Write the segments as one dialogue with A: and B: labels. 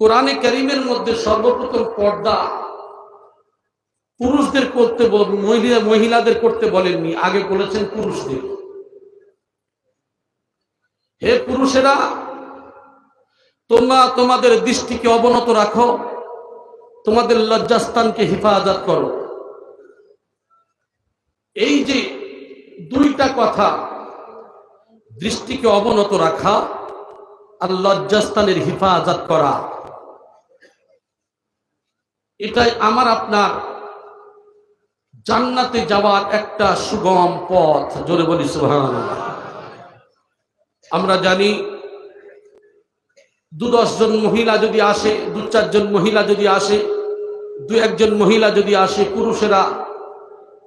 A: কোরআনে করিমের মধ্যে সর্বপ্রথম পর্দা পুরুষদের করতে মহিলা, মহিলাদের করতে বলেননি, আগে বলেছেন পুরুষদের। হে পুরুষেরা, তোমরা তোমাদের দৃষ্টিকে অবনত রাখো, তোমাদের লজ্জাস্থানকে হেফাজত করো। এই যে দুইটা কথা, দৃষ্টিকে অবনত রাখা আর লজ্জাস্থানের হেফাজত করা এটাই আমার আপনার জান্নাতে যাওয়ার একটা সুগম পথ। জোরে বলি সুহান আমরা জানি দু জন মহিলা যদি আসে, দু চারজন মহিলা যদি আসে, দু একজন মহিলা যদি আসে, পুরুষেরা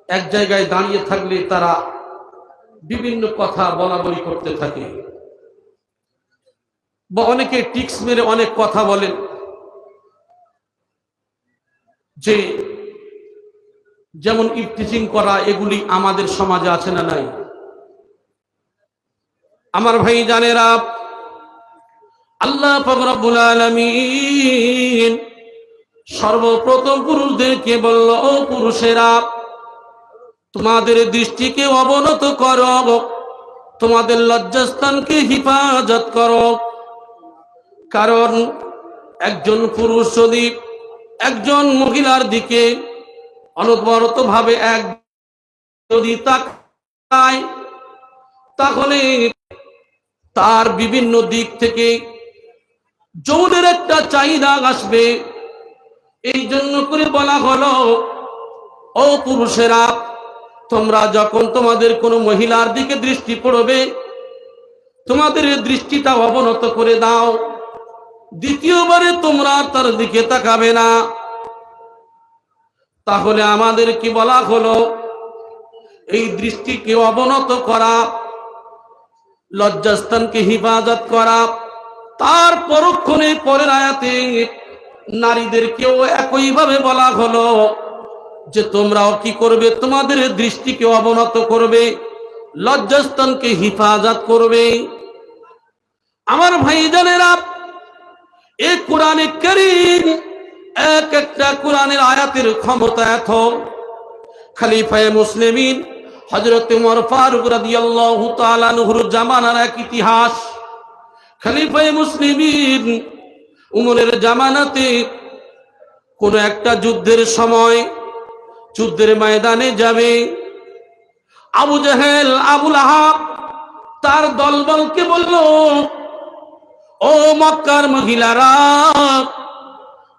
A: এক জায়গায় দাঁড়িয়ে থাকলে তারা বিভিন্ন কথা বলা বলি করতে থাকে। বা অনেকে টিক্স মেরে অনেক কথা বলেন। যে যেমন ইফটিচিং করা, এগুলি আমাদের সমাজে আছে না নাই? আমার ভাই জানেরা, আল্লাহ ফকরাবুল আলমিন সর্বপ্রথম পুরুষদেরকে বলল, ও পুরুষেরা, তোমাদের দৃষ্টিকে অবনত করো, তোমাদের লজ্জাস্থানকে হিফাজত করো। কারণ একজন পুরুষ যদি একজন মহিলার দিকে অনবরত ভাবে এক যদি তাকায়, তাহলে তার বিভিন্ন দিক থেকে যৌনের একটা চাহিদা আসবে। এই জন্য করে বলা হলো, ও পুরুষেরা, তোমরা যখন তোমাদের কোনো মহিলার দিকে দৃষ্টি পড়বে, তোমাদের দৃষ্টিটা অবনত করে দাও। দ্বিতীয়বারে তোমরা তার দিকে তাকাবে না। তাহলে আমাদের কি বলা হলো? এই দৃষ্টিকে অবনত করা, লজ্জাস্থানকে হিফাজত করা, তার পরক্ষণে পরের আয়াতে নারীদেরকেও একইভাবে বলা হলো যে তোমরাও কি করবে? তোমাদের দৃষ্টিকে অবনত করবে, লজ্জাস্থানকে হিফাজত করবে। আমার ভাই ভাইজানেরা এ কোরআনে করিম এক একটা কোরআনের আয়াতের ক্ষমতা এত। খালিফায়ে মুসলিমিন হজরত উমর ফারুক রাদিয়াল্লাহু তাআলা নহর জামানার এক ইতিহাস। খলিফায়ে মুসলিমিন উমরের জামানাতে কোন একটা যুদ্ধের সময়, যুদ্ধের ময়দানে যাবে। আবু জাহেল, আবুল আহাব তার দলবলকে বলল ও মক্কার মহিলারা,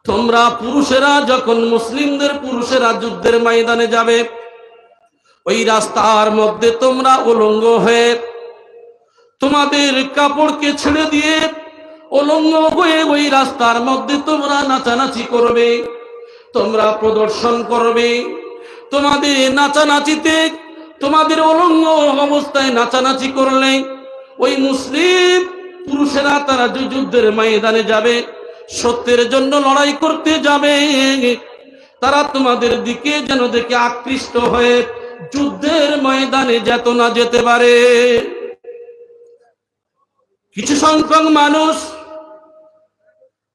A: তোমরা পুরুষেরা যখন মুসলিমদের পুরুষেরা যুদ্ধের ময়দানে যাবে, ওই রাস্তার মধ্যে তোমরা উলঙ্গ হয়ে তোমাদের কাপড়কে ছেড়ে দিয়ে উলঙ্গ হয়ে ওই রাস্তার মধ্যে তোমরা নাচানাচি করবে, তোমরা প্রদর্শন করবে, তোমাদের নাচানাচিতে, তোমাদের অলঙ্গ অবস্থায় নাচানাচি করলে ওই মুসলিম পুরুষেরা তারা যুদ্ধের ময়দানে যাবে, সত্যের জন্য লড়াই করতে যাবে। তারা তোমাদের দিকে যেন দেখে আকৃষ্ট হয়ে যুদ্ধের ময়দানে যেত না যেতে পারে। কিছু সংখ্যক মানুষ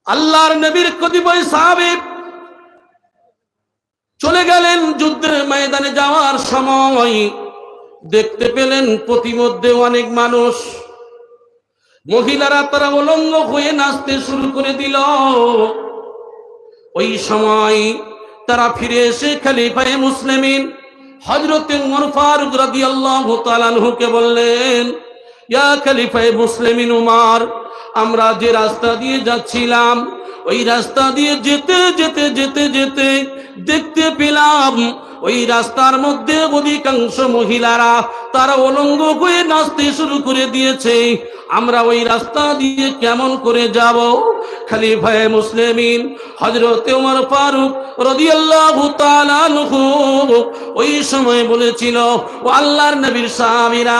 A: আল্লাহর নবীর কতিপয় সাহাবিব চলে গেলেন যুদ্ধের ময়দানে যাওয়ার সময়। দেখতে পেলেন প্রতিমধ্যে অনেক মানুষ। মহিলারা তারা অলঙ্গ হয়ে নাচতে শুরু করে দিল। ওই সময় তারা ফিরে এসে খালিফায়ে মুসলিমিন হজরতে ফারুক রাদিয়াল্লাহু তাআলা আনহুকে বললেন, ইয়া খালিফায়ে মুসলিমিন উমার, আমরা যে রাস্তা দিয়ে যাচ্ছিলাম, ওই রাস্তা দিয়ে যেতে যেতে যেতে যেতে দেখতে পেলাম, ওই রাস্তার মধ্যে অধিকাংশ মহিলারা তারা অলঙ্গ হয়ে নাচতে শুরু করে দিয়েছে। আমরা ওই রাস্তা দিয়ে কেমন করে যাব? খালি ভাই মুসলিমিন হজরত উমর ফারুক রাদিয়াল্লাহু তাআলা ওই সময় বলেছিল, ও আল্লাহর নবীর সাহাবীরা,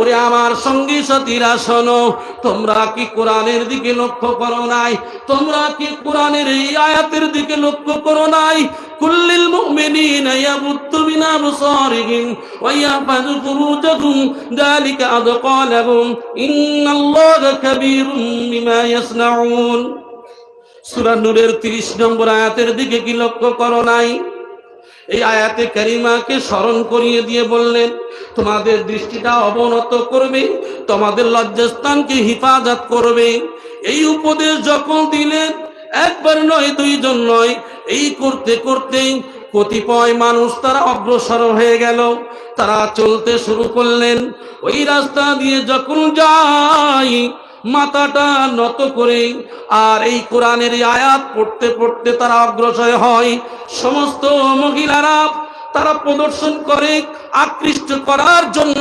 A: ওরে আমার সঙ্গী সাথীরা, শোনো, তোমরা কি কোরআনের দিকে লক্ষ্য করো নাই? তোমরা কি কোরআনের এই আয়াতের দিকে লক্ষ্য করো নাই? কুল্লিল মুমিনিনা ইয়াগুদ্দু মিন আবসারিহিম ওয়া ইয়াহফাযু ফুরুজাহুম, যালিকা আদকা লাহুম ইন্নাল্লাহা কাবীরুম বিমা ইয়াসনাউন। সুরা নূরের তিরিশ নম্বর আয়াতের দিকে কি লক্ষ্য করো নাই? এই আয়াতে কারিমাকে স্মরণ করিয়ে দিয়ে বললেন, তোমাদের দৃষ্টিটা অবনত করবে, তোমাদের লজ্জাস্থানকে হিফাজত করবে। এই উপদেশ যখন দিলেন, একবার নয়, দুইজন নয়, এই করতে করতে কতিপয় মানুষ তারা অগ্রসর হয়ে গেল। তারা চলতে শুরু করলেন। ওই রাস্তা দিয়ে যখন যাই মাথাটা নত করে আর এই কোরআনের আয়াত পড়তে পড়তে তারা অগ্রসর হয়। সমস্ত মহিলারা তারা প্রদর্শন করে, আকৃষ্ট করার জন্য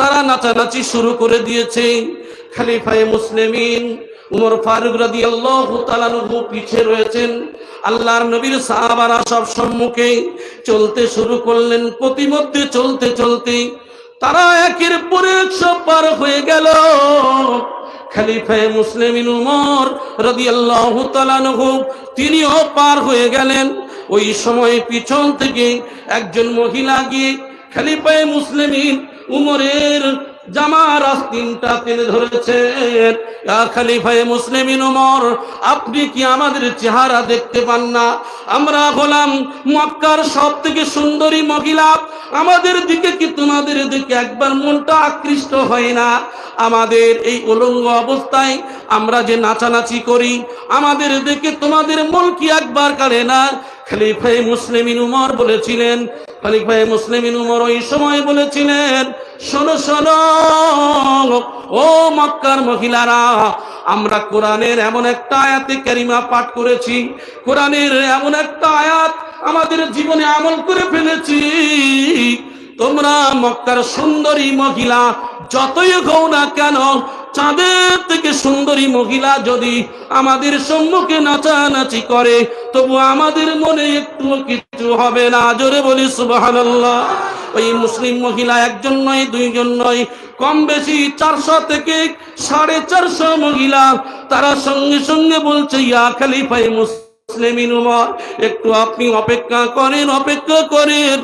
A: তারা নাচানাচি শুরু করে দিয়েছে। খালিফায়ে মুসলিমিন উমর ফারুক রাদি আল্লাহ তালানহু পিছে রয়েছেন। আল্লাহর নবীর সাহাবারা সব সম্মুখে চলতে শুরু করলেন। প্রতিমধ্যে চলতে চলতে তারা একের পর সব পার হয়ে গেল। খালিফায়ে মুসলিমিন উমর রাদিয়াল্লাহু তাআলা আনহু, তিনিও পার হয়ে গেলেন। ওই সময় পিছন থেকে একজন মহিলা গিয়ে খালিফায় মুসলিমিন উমরের জামার আস্তিনটা টেনে ধরেছেন। খালিফায়ে মুসলিমিন উমর, আপনি কি আমাদের চেহারা দেখতে পান না? আমরা হলাম মক্কার সব থেকে সুন্দরী মহিলা। আমাদের দিকে কি তোমাদের দিকে একবার মনটা আকৃষ্ট হয় না? আমাদের এই উলঙ্গ অবস্থায় আমরা যে নাচানাচি করি, আমাদের দিকে তোমাদের মন কি একবার কাড়ে না? খলিফায়ে মুসলিমিন উমর বলেছিলেন, খলিফায়ে মুসলিমিন উমর ওই সময় বলেছিলেন শোনো শোনো। ও মক্কার মহিলারা, আমরা কোরআনের এমন একটা আয়াতে ক্যারিমা পাঠ করেছি। কোরআনের এমন একটা আয়াত আমাদের জীবনে আমল করে ফেলেছি। তোমরা মক্কার সুন্দরী মহিলা, যতই হও না কেন চাঁদের থেকে সুন্দরী মহিলা যদি আমাদের সম্মুখে নাচানাচি করে, তবু আমাদের মনে একটু কিছু হবে না। জোরে বলি সুবাহ ওই মুসলিম মহিলা একজন নয়, দুইজন নয় কম বেশি চারশো থেকে সাড়ে চারশো মহিলা, তারা সঙ্গে সঙ্গে বলছে, ইয়া খালিফাই মুসলিম মুসলিমিন একটু আপনি অপেক্ষা করেন অপেক্ষা করেন।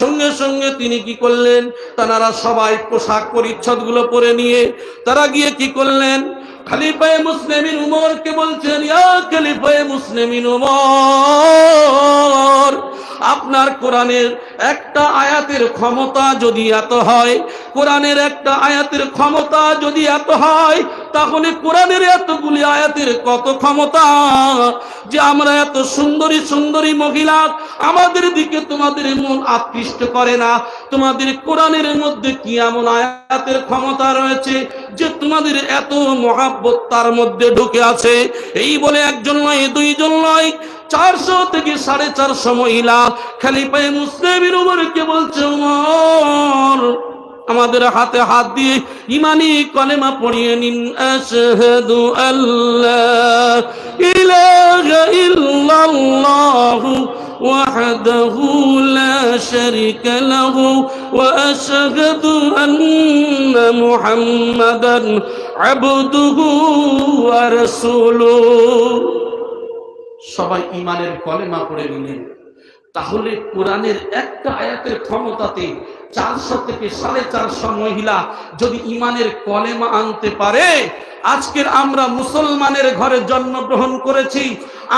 A: সঙ্গে সঙ্গে তিনি কি করলেন? তারা সবাই পোশাক পরিচ্ছদগুলো পরে নিয়ে তারা গিয়ে কি করলেন? খালিফায় মুসলিমিন উমরকে বলছেন, ইয়া খালিফায়ে মুসলিমিন উমর আপনার কোরআনের একটা আয়াতের ক্ষমতা যদি এত হয়, কোরআনের একটা আয়াতের ক্ষমতা যদি এত হয়, তাহলে কোরআনের এতগুলি আয়াতের কত ক্ষমতা? যে আমরা এত সুন্দরী সুন্দরী মহিলা, আমাদের দিকে তোমাদের মন আকৃষ্ট করে না। তোমাদের কোরআনের মধ্যে কি এমন আয়াতের ক্ষমতা রয়েছে যে তোমাদের এত মহাব্বত তার মধ্যে ঢুকে আছে? এই বলে একজন নয়, দুইজন নয় চারশো থেকে সাড়ে চারশো মহিলা খালি পায়ে মুসলিমের উমরকে বলছে উমর আমাদের হাতে হাত দিয়ে ইমানি কলেমা পড়িয়ে নিন আশহাদু আল্লাহ ইলাহা ইল্লাল্লাহু وحده لا شريك له وأشهد أن محمدا عبده ورسوله সবাই ইমানের কলেমা পড়ে নিলেন। তাহলে কোরআনের একটা আয়াতের ক্ষমতাতে চারশো থেকে সাড়ে চারশো মহিলা যদি ইমানের কলেমা আনতে পারে, আজকের আমরা মুসলমানের ঘরে জন্মগ্রহণ করেছি,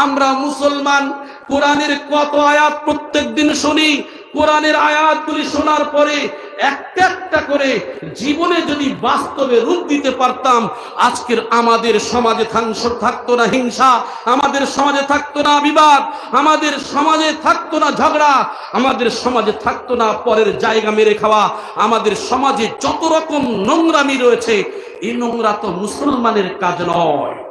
A: আমরা মুসলমান কোরআনের কত আয়াত প্রত্যেক দিন শুনি, কোরআনের আয়াতগুলি শোনার পরে একটা একটা করে জীবনে যদি বাস্তবে রূপ দিতে পারতাম, আজকের আমাদের সমাজে থাকতো না হিংসা, আমাদের সমাজে থাকতো না বিবাদ, আমাদের সমাজে থাকতো না ঝগড়া, আমাদের সমাজে থাকতো না পরের জায়গা মেরে খাওয়া, আমাদের সমাজে যত রকম নোংরামি রয়েছে, এই নোংরা তো মুসলমানের কাজ নয়।